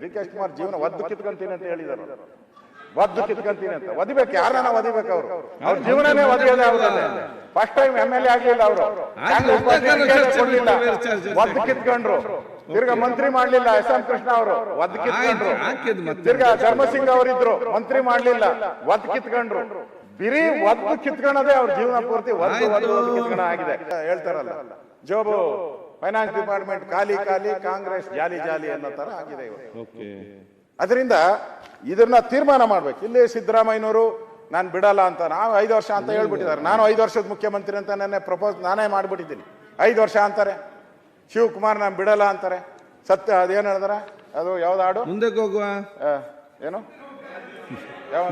D K Shivakumar ಜೀವನ ಒದ್ದು ಕಿತ್ಕೊಂತೀನಿ ಅಂತ ಹೇಳಿದರು. ಒದ್ದು ಕಿತ್ಕೊಂತೀನಿ ಅಂತ. ಒದಿಬೇಕು ಯಾರನ್ನ ಒದಿಬೇಕು ಅವರು? ಅವ್ರ ಜೀವನನೇ ಒದಿಯೋದೇ first time M L A ಆಗ್ಲಿಲ್ಲ ಅವರು. ಒದ್ದು ಕಿತ್ಕೊಂಡ್ರು. ತಿರ್ಗಾ ಮಂತ್ರಿ ಮಾಡ್ಲಿಲ್ಲ ಎಸ್ ಎಂ ಕೃಷ್ಣ ಅವರು. ಒದ್ದು ಕಿತ್ಕೊಂಡ್ರು. ತಿರ್ಗ ಧರ್ಮಸಿಂಗ್ ಅವರಿದ್ರು. ಮಂತ್ರಿ ಮಾಡ್ಲಿಲ್ಲ. ಒದ್ದು ಕಿತ್ಕೊಂಡ್ರು. ಬಿರಿ ಒದ್ದು ಕಿತ್ಕೊಳ್ಳೋದೇ ಅವ್ರ ಜೀವನ ಪೂರ್ತಿ. ಒದ್ದು ಒದ್ದು ಒದ್ದು ಕಿತ್ಕೊಂಡ ಆಗಿದೆ ಹೇಳ್ತಾರಲ್ಲ. ಜೋಬು ಫೈನಾನ್ಸ್ ಡಿಪಾರ್ಟ್ಮೆಂಟ್ ಖಾಲಿ ಖಾಲಿ ಕಾಂಗ್ರೆಸ್ ಜಾಲಿ ಜಾಲಿ ಅನ್ನೋ ತರ ಆಗಿದೆ ಇವತ್ತು. ಓಕೆ. ಅದರಿಂದ ಇದನ್ನ ತೀರ್ಮಾನ ಮಾಡ್ಬೇಕು. ಇಲ್ಲಿ ಸಿದ್ದರಾಮಯ್ಯನವರು ನಾನು ಬಿಡಲ್ಲ ಅಂತ ನಾವು ಐದು ವರ್ಷ ಅಂತ ಹೇಳ್ಬಿಟ್ಟಿದ್ದಾರೆ. ನಾನು ಐದು ವರ್ಷದ ಮುಖ್ಯಮಂತ್ರಿ ಅಂತ ನನ್ನ ಪ್ರಪೋಸ್ ನಾನೇ ಮಾಡ್ಬಿಟ್ಟಿದ್ದೀನಿ. ಐದು ವರ್ಷ ಅಂತಾರೆ. ಶಿವಕುಮಾರ್ ನಾನು ಬಿಡಲ್ಲ ಅಂತಾರೆ. ಸತ್ಯ ಅದೇನು ಹೇಳಿದಾರೆ? ಅದು ಯಾವ್ದು ಹಾಡು? ಮುಂದಕ್ಕೆ ಹೋಗುವ? ಏನು? ಯಾವ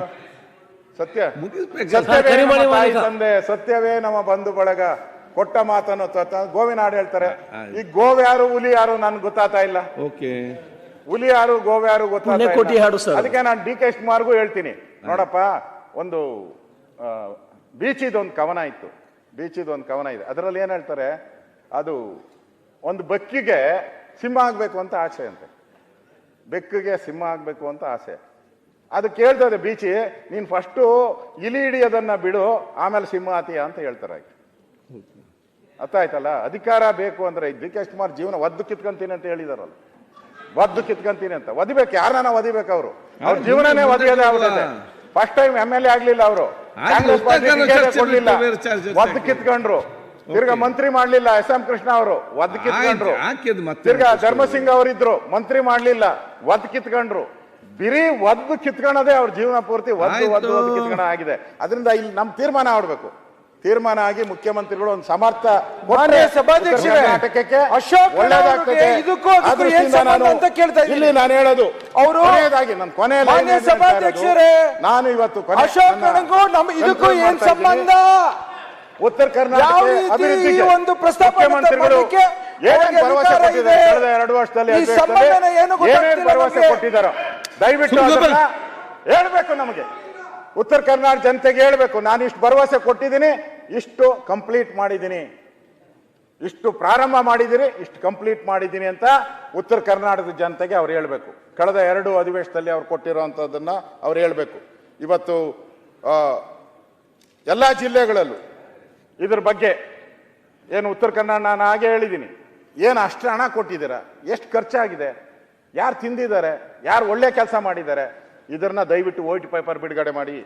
ಸತ್ಯ? ಮುಗಿಸ್ಬೇಕು. ಸತ್ಯವೇ ನಮ್ಮ ತಾಯಿ ತಂದೆ ಸತ್ಯವೇ ನಮ್ಮ ಬಂಧು ಬಳಗ. ಕೊಟ್ಟ ಮಾತನ್ನು ತ- ತ- ಗೋವಿನ ಹಾಡು ಹೇಳ್ತಾರೆ ಈ ಗೋವ್ ಯಾರು ಹುಲಿ ಯಾರು ನನ್ಗೆ ಗೊತ್ತಾಗ್ತಾ ಇಲ್ಲ. ಓಕೆ. ಹುಲಿ ಯಾರು ಗೋವ್ ಯಾರು ಗೊತ್ತಾಗ್ತಾ ಪುಣ್ಯ ಕೋಟಿ ಹಾಡು ಸರ್. ಅದಕ್ಕೆ ನಾನು ಡಿ ಕೆ ಶಿವಕುಮಾರ್ಗೂ ಹೇಳ್ತೀನಿ. ನೋಡಪ್ಪ ಒಂದು ಬೀಚಿದ ಒಂದು ಕವನ ಇತ್ತು. ಬೀಚಿದ ಒಂದು ಕವನ ಇದೆ. ಅದರಲ್ಲಿ ಏನ್ ಹೇಳ್ತಾರೆ ಅದು ಒಂದು ಬೆಕ್ಕಿಗೆ ಸಿಂಹ ಆಗ್ಬೇಕು ಅಂತ ಆಸೆ ಅಂತೆ. ಬೆಕ್ಕಿಗೆ ಸಿಂಹ ಆಗ್ಬೇಕು ಅಂತ ಆಸೆ. ಅದು ಕೇಳ್ತದೆ ಬೀಚಿ ನೀನ್ ಫಸ್ಟು ಇಲಿ ಹಿಡಿಯೋದನ್ನ ಬಿಡು ಆಮೇಲೆ ಸಿಂಹ ಆತೀಯ ಅಂತ ಹೇಳ್ತಾರೆ. ಅರ್ಥ ಆಯ್ತಲ್ಲ? ಅಧಿಕಾರ ಬೇಕು ಅಂದ್ರೆ ಡಿ ಕೆ ಶಿವಕುಮಾರ್ ಜೀವನ ಒದ್ದು ಕಿತ್ಕೊಂತೀನಿ ಅಂತ ಹೇಳಿದಾರಲ್ಲ. ಒದ್ದು ಕಿತ್ಕೊಂತೀನಿ ಅಂತ. ಒದಿಬೇಕು ಯಾರನ್ನ ಒದಿಬೇಕು ಅವರು? ಅವ್ರ ಜೀವನನೇ ಒದಿಯೋದೇ first time M L A ಆಗ್ಲಿಲ್ಲ ಅವರು. ಕಾಂಗ್ರೆಸ್ ಪಾರ್ಟಿ ಕೊಡ್ಲಿಲ್ಲ. ಒದ್ದು ಕಿತ್ಕೊಂಡ್ರು. ತಿರ್ಗಾ ಮಂತ್ರಿ ಮಾಡ್ಲಿಲ್ಲ ಎಸ್ ಎಂ ಕೃಷ್ಣ ಅವರು. ಒದ್ದು ಕಿತ್ಕೊಂಡ್ರು. ತಿರ್ಗಾ ಧರ್ಮಸಿಂಗ್ ಅವರಿದ್ರು. ಮಂತ್ರಿ ಮಾಡ್ಲಿಲ್ಲ. ಒದ್ದು ಕಿತ್ಕೊಂಡ್ರು. ಬಿರಿ ಒದ್ದು ಕಿತ್ಕೊಳ್ಳೋದೇ ಅವ್ರ ಜೀವನ ಪೂರ್ತಿ. ಒದ್ದು. ಒದ್ದು ಒದ್ದು ಆಗಿದೆ. ಅದರಿಂದ ಇಲ್ಲಿ ನಮ್ ತೀರ್ಮಾನ ಆಡ್ಬೇಕು ತೀರ್ಮಾನ ಆಗಿ ಮುಖ್ಯಮಂತ್ರಿಗಳು ಒಂದು ಸಮರ್ಥ ಸಭಾಧ್ಯಕ್ಷರೇ, ಕರ್ನಾಟಕಕ್ಕೆ. ಇಲ್ಲಿ ನಾನು ಹೇಳೋದು. ಅವರು- ನನ್ನ ಸಭಾಧ್ಯಕ್ಷರೇ, ನಾನು ಇವತ್ತು ಇದಕ್ಕೂ ಏನ್ ಸಂಬಂಧ? ಉತ್ತರ ಕರ್ನಾಟಕ ಒಂದು ಮುಖ್ಯಮಂತ್ರಿಗಳು ಭರವಸೆ ಅಧಿಕಾರ ಕೊಟ್ಟಿದ್ದಾರೆ ಕಳೆದ ಎರಡು ವರ್ಷದಲ್ಲಿ ಏನೇನ್ ಭರವಸೆ? ಕೊಟ್ಟಿದ್ದಾರೋ? ದಯವಿಟ್ಟು ಹೇಳ್ಬೇಕು ನಮಗೆ. ಉತ್ತರ ಕರ್ನಾಟಕ ಜನತೆಗೆ ಹೇಳಬೇಕು, ನಾನು ಇಷ್ಟು ಭರವಸೆ ಕೊಟ್ಟಿದ್ದೀನಿ, ಇಷ್ಟು ಕಂಪ್ಲೀಟ್ ಮಾಡಿದ್ದೀನಿ. ಇಷ್ಟು ಪ್ರಾರಂಭ ಮಾಡಿದ್ದೀರಿ, ಇಷ್ಟು ಕಂಪ್ಲೀಟ್ ಮಾಡಿದ್ದೀನಿ ಅಂತ ಉತ್ತರ ಕರ್ನಾಟಕದ ಜನತೆಗೆ ಅವ್ರು ಹೇಳಬೇಕು. ಕಳೆದ ಎರಡು ಅಧಿವೇಶನದಲ್ಲಿ ಅವ್ರು ಕೊಟ್ಟಿರೋವಂಥದ್ದನ್ನು ಅವ್ರು ಹೇಳಬೇಕು. ಇವತ್ತು ಎಲ್ಲ ಜಿಲ್ಲೆಗಳಲ್ಲೂ ಇದ್ರ ಬಗ್ಗೆ ಏನು ಉತ್ತರ ಕನ್ನಡ ನಾನು ಹಾಗೆ ಹೇಳಿದ್ದೀನಿ. ಏನು ಅಷ್ಟು ಹಣ ಕೊಟ್ಟಿದ್ದೀರಾ? ಎಷ್ಟು ಖರ್ಚಾಗಿದೆ? ಯಾರು ತಿಂದಿದ್ದಾರೆ? ಯಾರು ಒಳ್ಳೆ ಕೆಲಸ ಮಾಡಿದ್ದಾರೆ? ಇದನ್ನ ದಯವಿಟ್ಟು ವೈಟ್ ಪೇಪರ್ ಬಿಡುಗಡೆ ಮಾಡಿ.